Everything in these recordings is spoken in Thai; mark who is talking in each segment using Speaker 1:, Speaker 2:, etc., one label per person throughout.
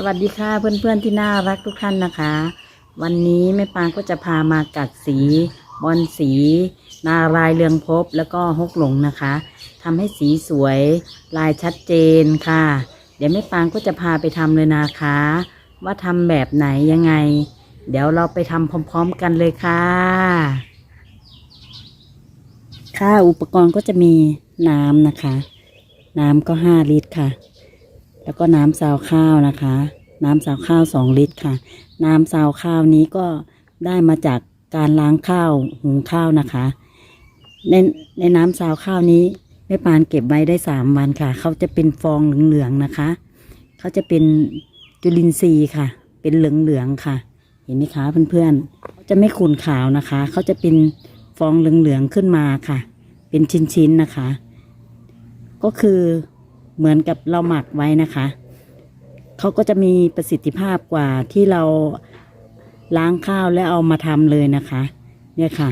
Speaker 1: สวัสดีค่ะเพื่อนๆที่น่ารักทุกท่านนะคะ วันนี้แม่ปางก็จะพามากัดสีบอลสี นารายเรืองพบแล้วก็ฮกหลงนะคะทำให้สีสวยลายชัดเจนค่ะ เดี๋ยวแม่ปางก็จะพาไปทำเลยนะคะ ว่าทำแบบไหนยังไง เดี๋ยวเราไปทำพร้อม ๆ กันเลยค่ะ ค่ะอุปกรณ์ก็จะมีน้ำนะคะ น้ำก็ห้าลิตรค่ะ แล้วก็น้ำซาวข้าวนะคะ น้ำซาวข้าวสองลิตรค่ะ น้ำซาวข้าวนี้ก็ได้มาจากการล้างข้าวหุงข้าวนะคะ ในในน้ำซาวข้าวนี้แม่ปานเก็บไว้ได้สามวันค่ะ เขาจะเป็นฟองเหลืองๆนะคะ เขาจะเป็นจุลินทรีย์ค่ะ เป็นเหลืองๆค่ะ เห็นไหมคะเพื่อนๆเขาจะไม่ขุ่นขาวนะคะ เขาจะเป็นฟองเหลืองๆขึ้นมาค่ะ เป็นชิ้นๆนะคะ ก็คือ เหมือนกับเราหมักไว้นะคะ เขาก็จะมีประสิทธิภาพกว่าที่เราล้างข้าวแล้วเอามาทำเลยนะคะ เนี่ยค่ะ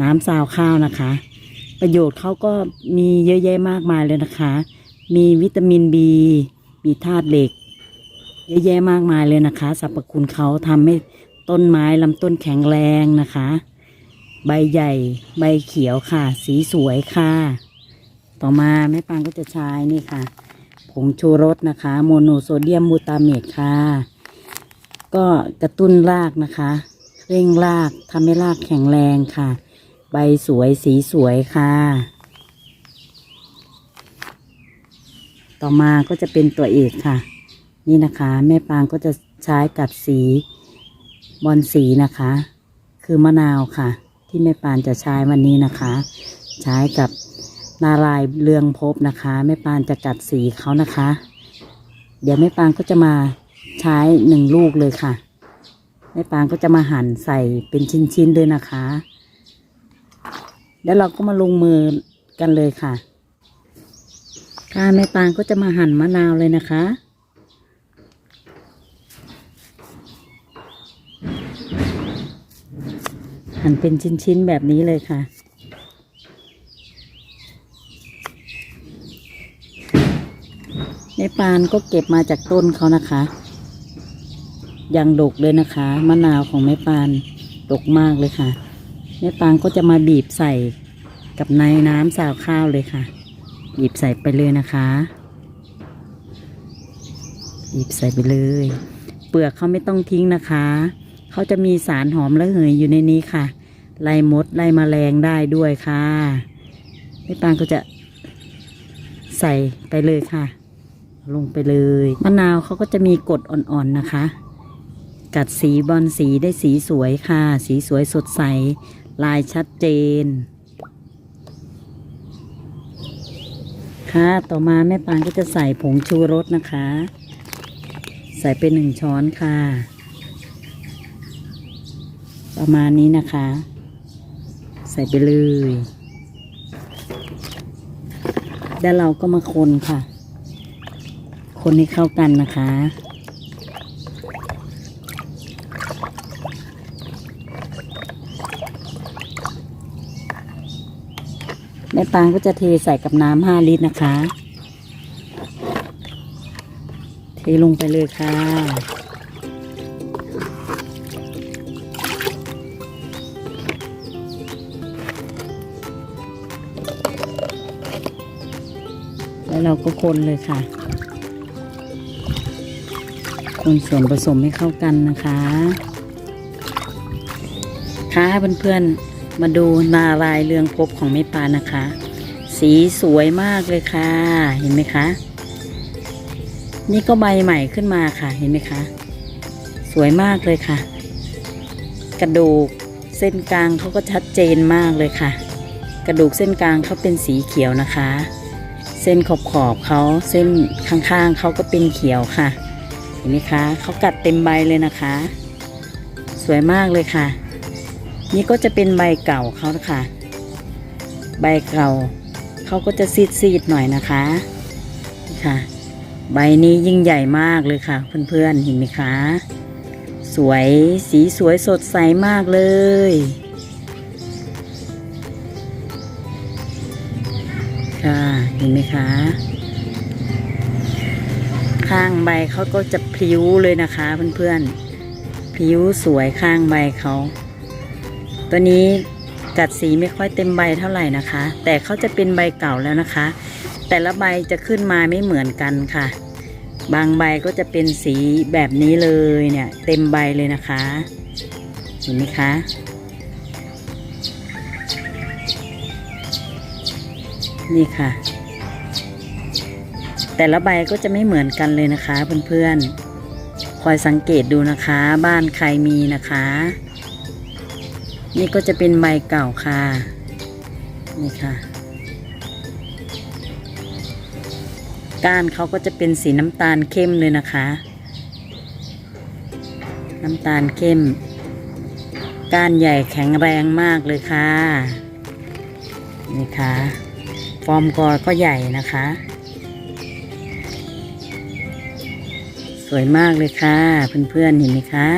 Speaker 1: น้ำซาวข้าวนะคะ ประโยชน์เขาก็มีเยอะแยะมากมายเลยนะคะ มีวิตามินบีมีธาตุเหล็ก เยอะแยะมากมายเลยนะคะสรรพคุณเขาทำให้ต้นไม้ลำต้นแข็งแรงนะคะ ใบใหญ่ ใบเขียวค่ะ สีสวยค่ะ ต่อมาแม่ปางก็จะใช้นี่ค่ะ ผงชูรสนะคะ โมโนโซเดียมบูตาเมตค่ะ ก็กระตุ้นรากนะคะ เร่งรากทำให้รากแข็งแรงค่ะ ใบสวยสีสวยค่ะ ต่อมาก็จะเป็นตัวเอกค่ะ นี่นะคะ แม่ปางก็จะใช้กัดสีบอลสีนะคะ คือมะนาวค่ะ ที่แม่ปานจะใช้วันนี้นะคะ ใช้กับ นารายเรืองพบนะคะแม่ปานจะกัดสีเขานะคะ เดี๋ยวแม่ปานก็จะมาใช้หนึ่งลูกเลยค่ะแม่ปานก็จะมาหั่นใส่เป็นชิ้นๆด้วยนะคะ แล้วเราก็มาลงมือกันเลยค่ะค่ะแม่ปานก็จะมาหั่นมะนาวเลยนะคะหั่นเป็นชิ้นๆแบบนี้เลยค่ะ ในปานก็เก็บมาจากต้นเขานะคะยังดกเลยนะคะ มะนาวของแม่ปานดกมากเลยค่ะแม่ปานก็จะมาบีบใส่กับในน้ำสาวข้าวเลยค่ะ บีบใส่ไปเลยนะคะ บีบใส่ไปเลย เปลือกเขาไม่ต้องทิ้งนะคะ เขาจะมีสารหอมระเหยอยู่ในนี้ค่ะไล่มดไล่มแมลงได้ด้วยค่ะแม่ปานก็จะใส่ไปเลยค่ะ ลงไปเลยมะนาวเขาก็จะมีกรดอ่อนๆนะคะ กัดสีบอลสีได้สีสวยค่ะ สีสวยสดใส ลายชัดเจน ค่ะต่อมาแม่ปานก็จะใส่ผงชูรสนะคะ ใส่ไปหนึ่งช้อนค่ะ ประมาณนี้นะคะ ใส่ไปเลย แล้วเราก็มาคนค่ะ คนให้เข้ากันนะคะ แม่ปางก็จะเทใส่กับน้ำห้าลิตรนะคะ เทลงไปเลยค่ะแล้วเราก็คนเลยค่ะ คนส่วนผสมให้เข้ากันนะคะ ค่ะเพื่อนๆ มาดูนารายเรืองภพบของแม่ปานะคะ สีสวยมากเลยค่ะ เห็นไหมคะ นี่ก็ใบใหม่ขึ้นมาค่ะ เห็นไหมคะ สวยมากเลยค่ะ กระดูกเส้นกลางเขาก็ชัดเจนมากเลยค่ะ กระดูกเส้นกลางเขาเป็นสีเขียวนะคะ เส้นขอบขอบเขาเส้นข้างๆเขาก็เป็นเขียวค่ะ ห็นไหมคะเขากัดเต็มใบเลยนะคะ สวยมากเลยค่ะ นี่ก็จะเป็นใบเก่าเขาค่ะใบเก่าเขาก็จะซีดๆหน่อยนะคะนี่ค่ะ ใบนี้ยิ่งใหญ่มากเลยค่ะ เพื่อนๆเห็นไหมคะ สวยสีสวยสดใสมากเลยค่ะเห็นไหมคะ ข้างใบเขาก็จะพลิ้วเลยนะคะเพื่อนๆพลิ้วสวยข้างใบเขา ตัวนี้กัดสีไม่ค่อยเต็มใบเท่าไหร่นะคะ แต่เขาจะเป็นใบเก่าแล้วนะคะ แต่ละใบจะขึ้นมาไม่เหมือนกันค่ะ บางใบก็จะเป็นสีแบบนี้เลยเนี่ย เต็มใบเลยนะคะเห็นไหมคะนี่ค่ะ แต่ละใบก็จะไม่เหมือนกันเลยนะคะเพื่อนๆ คอยสังเกตดูนะคะบ้านใครมีนะคะ นี่ก็จะเป็นใบเก่าค่ะ นี่ค่ะ ก้านเขาก็จะเป็นสีน้ำตาลเข้มเลยนะคะ น้ำตาลเข้ม ก้านใหญ่แข็งแรงมากเลยค่ะ นี่ค่ะ ฟอร์มกอก็ใหญ่นะคะ สวยมากเลยค่ะเพื่อนๆเห็นไหมคะ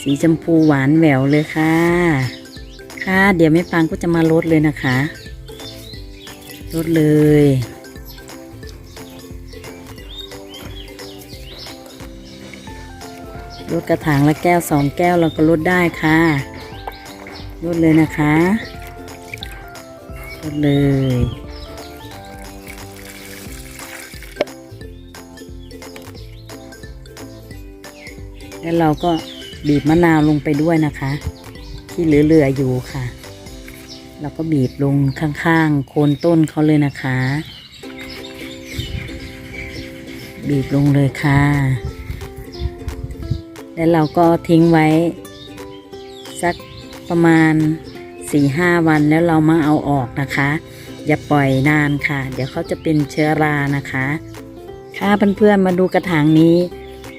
Speaker 1: สีชมพูหวานแหววเลยค่ะ ค่ะ เดี๋ยวแม่ปังก็จะมาลดเลยนะคะ ลดเลย ลดกระถางละแก้วสองแก้วเราก็ลดได้ค่ะ ลดเลยนะคะ เลย แล้วเราก็บีบมะนาวลงไปด้วยนะคะ ที่เหลือๆอยู่ค่ะ เราก็บีบลงข้างๆโคนต้นเขาเลยนะคะ บีบลงเลยค่ะ แล้วเราก็ทิ้งไว้สักประมาณ สี่ห้าวันแล้วเรามาเอาออกนะคะ อย่าปล่อยนานค่ะ เดี๋ยวเขาจะเป็นเชื้อรานะคะ ค่ะเพื่อนๆมาดูกระถางนี้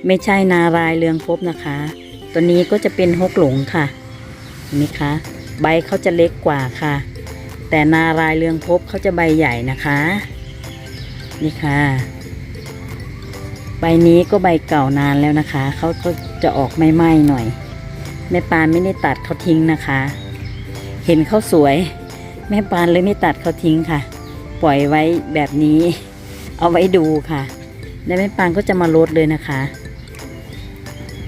Speaker 1: ไม่ใช่นารายเรืองพบนะคะ ตัวนี้ก็จะเป็นฮกหลงค่ะเห็นไหมคะ ใบเขาจะเล็กกว่าค่ะ แต่นารายเรืองพบเขาจะใบใหญ่นะคะนี่ค่ะ ใบนี้ก็ใบเก่านานแล้วนะคะ เขาก็จะออกไม่ไหม้หน่อยแม่ปานไม่ได้ตัดเขาทิ้งนะคะ เห็นเขาสวย แม่ปานเลยไม่ตัดเขาทิ้งค่ะ ปล่อยไว้แบบนี้ เอาไว้ดูค่ะ แล้วแม่ปานก็จะมาลดเลยนะคะ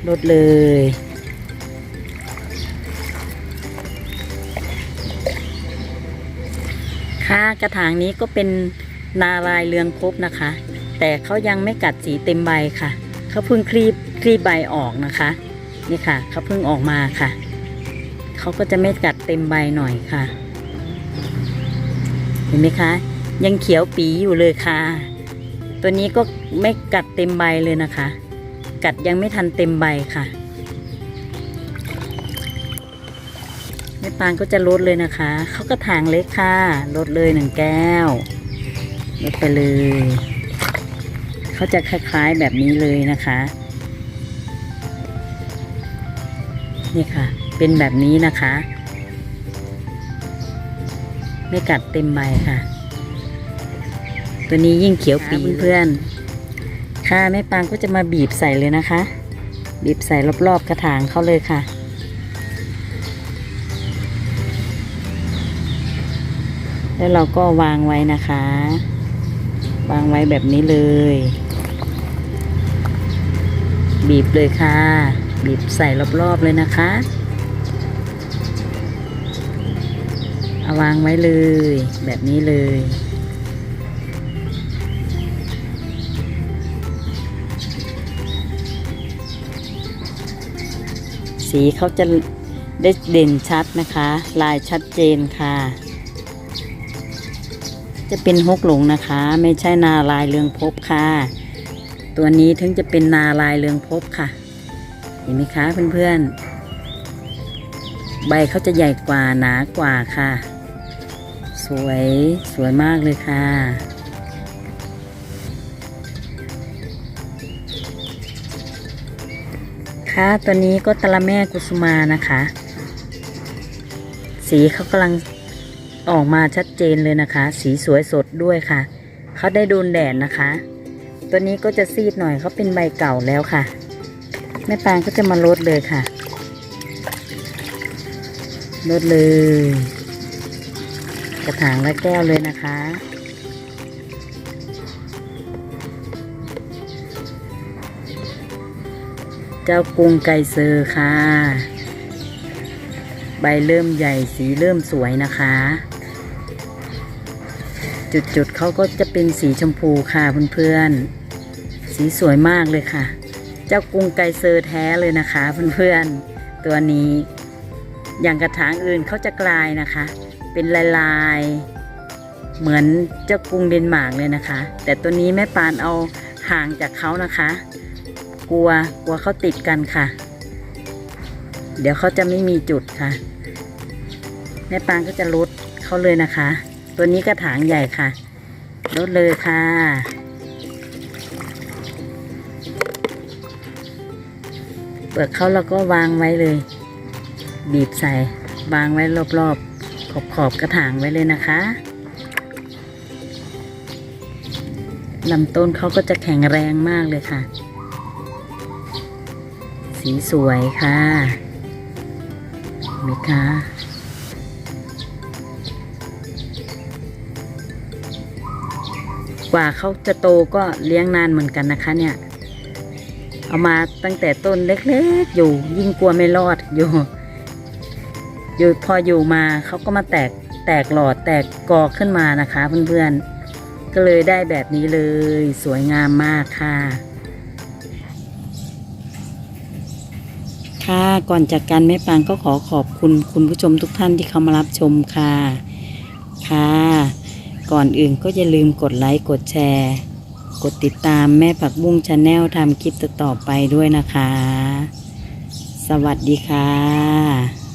Speaker 1: ลดเลยค่ะกระถางนี้ก็เป็นนารายเรืองพบนะคะ แต่เขายังไม่กัดสีเต็มใบค่ะเขาเพิ่งคลีบคลีบใบออกนะคะ นี่ค่ะเขาเพิ่งออกมาค่ะ เขาก็จะไม่กัดเต็มใบหน่อยค่ะ เห็นไหมคะ ยังเขียวปีอยู่เลยค่ะ ตัวนี้ก็ไม่กัดเต็มใบเลยนะคะ กัดยังไม่ทันเต็มใบค่ะแม่ปานก็จะลดเลยนะคะ เขาก็ถางเล็กค่ะ ลดเลยหนึ่งแก้ว ลดไปเลย เขาจะคล้ายๆแบบนี้เลยนะคะ นี่ค่ะ เป็นแบบนี้นะคะ ไม่กัดเต็มใบค่ะ ตัวนี้ยิ่งเขียวปีเพื่อนๆค่ะแม่ปางก็จะมาบีบใส่เลยนะคะ บีบใส่รอบๆกระถางเขาเลยค่ะแล้วเราก็วางไว้นะคะ วางไว้แบบนี้เลย บีบเลยค่ะ บีบใส่รอบๆเลยนะคะ เอาวางไว้เลย แบบนี้เลย สีเขาจะได้เด่นชัดนะคะ ลายชัดเจนค่ะ จะเป็นฮกหลงนะคะ ไม่ใช่นาลายเรืองภพบค่ะ ตัวนี้ถึงจะเป็นนาลายเรืองภพบค่ะ เห็นไหมคะเพื่อนๆใบเขาจะใหญ่กว่าหนากว่าค่ะ สวยสวยมากเลยค่ะ ค่ะตัวนี้ก็ตะละแม่กุสุมานะคะ สีเขากำลังออกมาชัดเจนเลยนะคะ สีสวยสดด้วยค่ะ เขาได้โดนแดดนะคะ ตัวนี้ก็จะซีดหน่อยเขาเป็นใบเก่าแล้วค่ะ แม่ปางก็จะมาลดเลยค่ะลดเลย กระถางละแก้วเลยนะคะ เจ้ากรุงไก่เซอร์ค่ะ ใบเริ่มใหญ่สีเริ่มสวยนะคะ จุดๆเขาก็จะเป็นสีชมพูค่ะเพื่อนๆ สีสวยมากเลยค่ะ เจ้ากรุงไกรเซอร์แท้เลยนะคะเพื่อนๆ ตัวนี้อย่างกระถางอื่นเขาจะกลายนะคะ เป็นลายลายๆเหมือนเจ้ากรุงเดนมาร์กเลยนะคะ แต่ตัวนี้แม่ปานเอาห่างจากเขานะคะ กลัวกลัวเขาติดกันค่ะ เดี๋ยวเขาจะไม่มีจุดค่ะ แม่ปานก็จะลดเขาเลยนะคะ ตัวนี้กระถางใหญ่ค่ะลดเลยค่ะ เปลือกเขาเราก็วางไว้เลย บีบใส่วางไว้รอบๆ ขอบขอบกระถางไว้เลยนะคะลำต้นเขาก็จะแข็งแรงมากเลยค่ะ สีสวยค่ะเห็นไหมคะกว่าเขาจะโตก็เลี้ยงนานเหมือนกันนะคะเนี่ย เอามาตั้งแต่ต้นเล็กๆ อยู่ยิ่งกลัวไม่รอดอยู่ อยู่พออยู่มาเขาก็มาแตกแตกหลอดแตกกอขึ้นมานะคะเพื่อนๆ ก็เลยได้แบบนี้เลยสวยงามมากค่ะ ค่ะก่อนจากกันแม่ปางก็ขอขอบคุณคุณผู้ชมทุกท่านที่เข้ามารับชมค่ะ ค่ะ ก่อนอื่นก็อย่าลืมกดไลค์กดแชร์ กดติดตามแม่ผักบุ้งชาแนลทำคลิปต่อๆไปด้วยนะคะ สวัสดีค่ะ